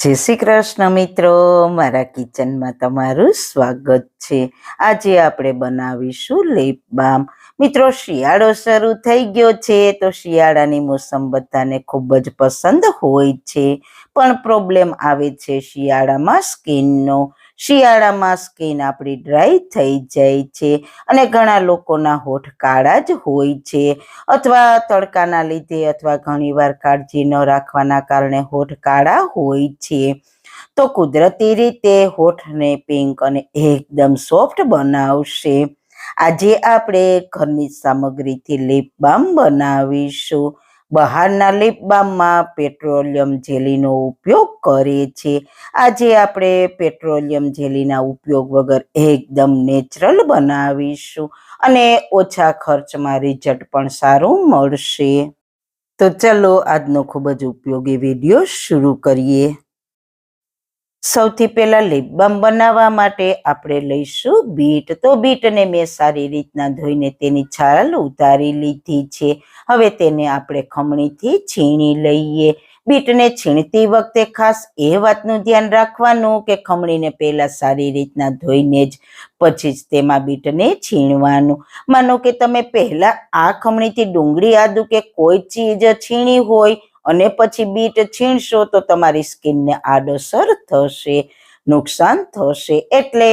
જય શ્રી કૃષ્ણ મિત્રો, મારા કિચનમાં તમારું સ્વાગત છે. આજે આપણે બનાવીશું લેપ બામ. મિત્રો, શિયાળો શરૂ થઈ ગયો છે, તો શિયાળાની મોસમ બધાને ખૂબ જ પસંદ હોય છે. પણ પ્રોબ્લેમ આવે છે શિયાળામાં સ્કિનનો. શિયાળામાં સ્કિન આપણી ડ્રાય થઈ જાય છે અને ઘણા લોકોના હોઠ કાળા જ હોય છે. અથવા તડકાના લીધે અથવા ઘણીવાર કાળજી ન રાખવાના કારણે હોઠ કાળા હોય છે. તો કુદરતી રીતે હોઠને પિંક અને એકદમ સોફ્ટ બનાવશે. આજે આપણે ઘરની સામગ્રીથી લીપબામ બનાવીશું. બહારના લીપબામમાં પેટ્રોલિયમ જેલીનો ઉપયોગ કરે છે. આજે આપણે પેટ્રોલિયમ જેલીના ઉપયોગ વગર એકદમ નેચરલ બનાવીશું અને ઓછા ખર્ચમાં રિઝલ્ટ પણ સારું મળશે. તો ચલો આજનો ખૂબ જ ઉપયોગી વીડિયો શરૂ કરીએ. સૌથી પહેલા લિપ બનાવવા માટે આપણે લઈશું બીટ. તો બીટને મેં સારી રીતના ધોઈને તેની છાલ ઉતારી લીધી છે. હવે તેને આપણે ખમણીથી છીણી લઈએ. બીટને છીણતી વખતે ખાસ એ વાતનું ધ્યાન રાખવાનું કે ખમણીને પહેલાં સારી રીતના ધોઈને જ પછી જ તેમાં બીટને છીણવાનું. માનો કે તમે પહેલાં આ ખમણીથી ડુંગળી આદુ કે કોઈ ચીજ છીણી હોય અને પછી બીટ છીણશો તો તમારી સ્કિનને આડઅસર થશે, નુકસાન થશે. એટલે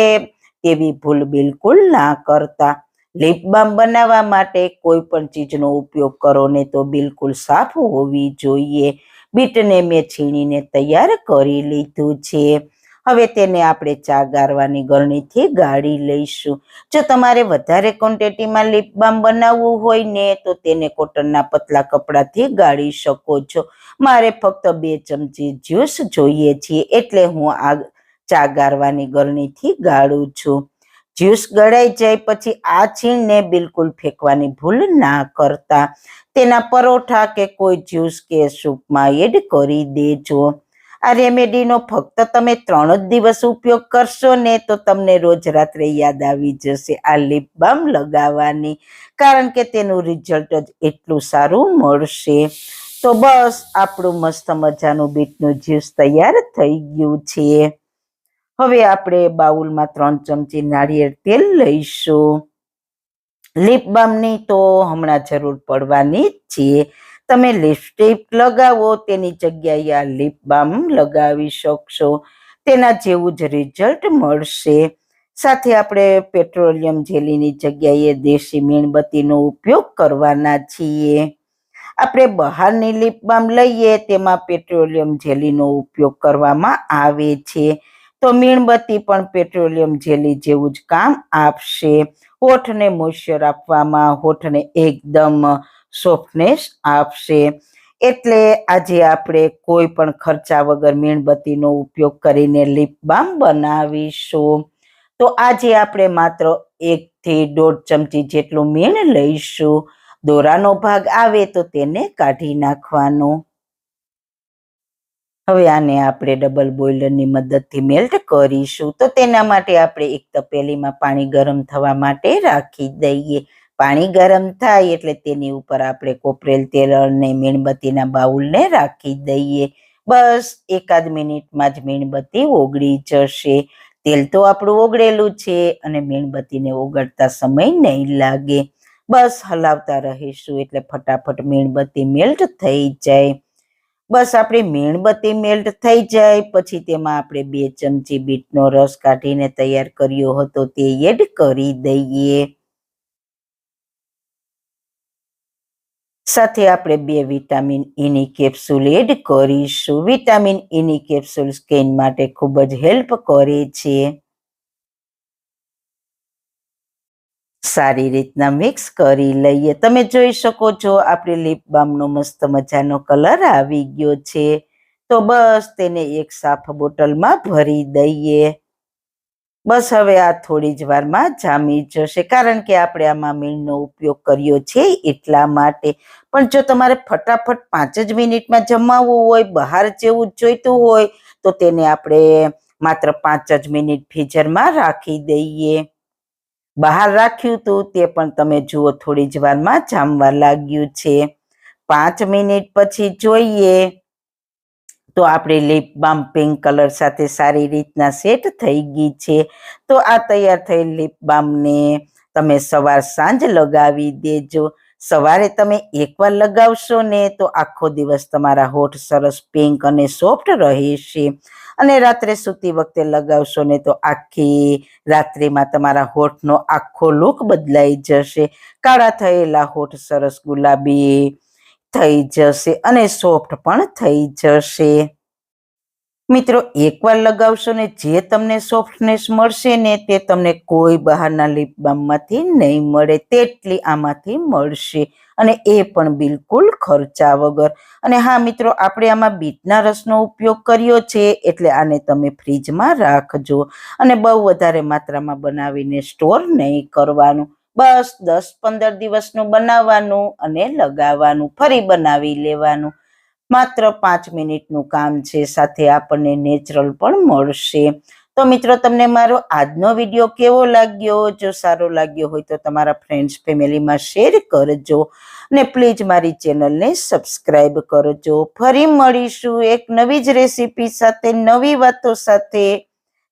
તેવી ભૂલ બિલકુલ ના કરતા. લિપ બામ બનાવવા માટે કોઈ પણ ચીજનો ઉપયોગ કરો ને તો બિલકુલ સાફ હોવી જોઈએ. બીટને મેં છીણીને તૈયાર કરી લીધું છે. હવે તેને આપણે ચા ગારવાની ગરણીથી ગાળી લઈશું. જો તમારે વધારે ક્વોન્ટિટીમાં લીપબામ બનાવવું હોય ને, તો તેને કોટનના પતલા કપડાથી ગાળી શકો છો. મારે ફક્ત બે ચમચી જ્યુસ જોઈએ છીએ એટલે હું આ ચા ગારવાની ગરણીથી ગાળું છું. જ્યુસ ગળાઈ જાય પછી આ છીણને બિલકુલ ફેંકવાની ભૂલ ના કરતા. તેના પરોઠા કે કોઈ જ્યુસ કે સૂપમાં એડ કરી દેજો. આ રેમેડીનો ફક્ત તમે ત્રણ જ દિવસ ઉપયોગ કરશો ને તો તમને રોજ રાત્રે યાદ આવી જશે આ લિપ બામ લગાવવાની. કારણ કે તેનું રિઝલ્ટ જ એટલું સારું મળશે. તો બસ આપણું મસ્ત મજાનું બીટનું જ્યુસ તૈયાર થઈ ગયું છે. હવે આપણે બાઉલમાં ત્રણ ચમચી નાળિયેર તેલ લઈશું. લિપ બામની તો હમણાં જરૂર પડવાની જ છે. તમે લિપસ્ટિક લગાવો, તેની જગ્યાએ આ લિપ બામ લગાવી શકશો. તેના જેવું જ રિઝલ્ટ મળશે. સાથે આપણે પેટ્રોલિયમ જેલીની જગ્યાએ દેશી મીણબત્તીનો ઉપયોગ કરવાના છીએ. આપણે બહારની લિપ બામ લઈએ, તેમાં પેટ્રોલિયમ જેલીનો ઉપયોગ કરવામાં આવે છે. તો મીણબત્તી પણ પેટ્રોલિયમ જેલી જેવું જ કામ આપશે. હોઠને મોઇશ્ચર આપવામાં, હોઠને એકદમ સોફ્ટનેસ આપશે. એટલે આજે આપણે કોઈ પણ ખર્ચા વગર મીણબત્તીનો ઉપયોગ કરીને લીપબામ બનાવીશું. તો આજે આપણે માત્ર એકથી દોઢ ચમચી જેટલું મીણ લઈશું. દોરાનો ભાગ આવે તો તેને કાઢી નાખવાનો. હવે આને આપણે ડબલ બોઇલરની મદદથી મેલ્ટ કરીશું. તો તેના માટે આપણે એક તપેલીમાં પાણી ગરમ થવા માટે રાખી દઈએ. પાણી ગરમ થાય એટલે તેની ઉપર આપણે કોપરેલ તેલ અને મીણબત્તીના બાઉલને રાખી દઈએ. બસ એકાદ મિનિટમાં જ મીણબત્તી ઓગળી જશે. તેલ તો આપણું ઓગળેલું છે અને મીણબત્તીને ઓગળતા સમય નહીં લાગે. બસ હલાવતા રહીશું એટલે ફટાફટ મીણબત્તી મેલ્ટ થઈ જાય. બસ આપણી મીણબત્તી મેલ્ટ થઈ જાય, પછી તેમાં આપણે બે ચમચી બીટનો રસ કાઢીને તૈયાર કર્યો હતો તે એડ કરી દઈએ. સાથે આપણે બે વિટામિન ઈની કેપ્સ્યુલ એડ કરીશું. વિટામિન ઈની કેપ્સ્યુલ સ્કિન માટે ખૂબ જ હેલ્પ કરે છે. સારી રીતના મિક્સ કરી લઈએ. તમે જોઈ શકો છો, આપણે લીપ બામનો મસ્ત મજાનો કલર આવી ગયો છે. તો બસ તેને એક સાફ બોટલમાં ભરી દઈએ. બસ હવે આ થોડી જ વારમાં જામી જશે. કારણ કે આપણે આમાં મીણનો ઉપયોગ કર્યો છે એટલા માટે. પણ જો તમારે ફટાફટ પાંચ જ મિનિટમાં જમાવવું હોય, બહાર જેવું જોઈતું હોય, તો તેને આપણે માત્ર પાંચ જ મિનિટ ફ્રીઝરમાં રાખી દઈએ. બહાર રાખ્યું હતું તે પણ તમે જુઓ થોડી જ વારમાં જામવા લાગ્યું છે. પાંચ મિનિટ પછી જોઈએ. તો આપણે લીપ બામ પિંક કલર સાથે સારી રીતના સેટ થઈ ગઈ છે. તો આ તૈયાર થયેલ લીપ બામને તમે સવાર સાંજ લગાવી દેજો. સવારે તમે એકવાર લગાવશો ને તો આખો દિવસ તમારા હોઠ સરસ પિંક અને સોફ્ટ રહેશે. અને રાત્રે સૂતી વખતે લગાવશો ને તો આખી રાત્રિમાં તમારા હોઠનો આખો લુક બદલાઈ જશે. કાળા થયેલા હોઠ સરસ ગુલાબી થઈ જશે અને સોફ્ટ પણ થઈ જશે. મિત્રો, એકવાર લગાવશો ને જે તમને સોફ્ટનેસ મળશે ને તે તમને કોઈ બહારના લીપ બામમાંથી નહીં મળે, તેટલી આમાંથી મળશે અને એ પણ બિલકુલ ખર્ચા વગર. અને હા, મિત્રો, આપણે આમાં બીટના રસનો ઉપયોગ કર્યો છે, એટલે આને તમે ફ્રીજમાં રાખજો અને બહુ વધારે માત્રામાં બનાવીને સ્ટોર નહીં કરવાનું. બસ દસ પંદર દિવસનું બનાવવાનું અને લગાવવાનું, ફરી બનાવી લેવાનું. માત્ર પાંચ મિનિટનું કામ છે, સાથે આપણને નેચરલ પણ મળશે. તો મિત્રો, તમને મારો આજનો વીડિયો કેવો લાગ્યો? જો સારો લાગ્યો હોય તો તમારા ફ્રેન્ડ્સ ફેમિલીમાં શેર કરજો. ને પ્લીઝ મારી ચેનલને સબસ્ક્રાઈબ કરજો. ફરી મળીશું એક નવી જ રેસીપી સાથે, નવી વાતો સાથે.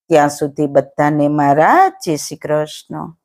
ત્યાં સુધી બધાને મારા, જય શ્રી કૃષ્ણ.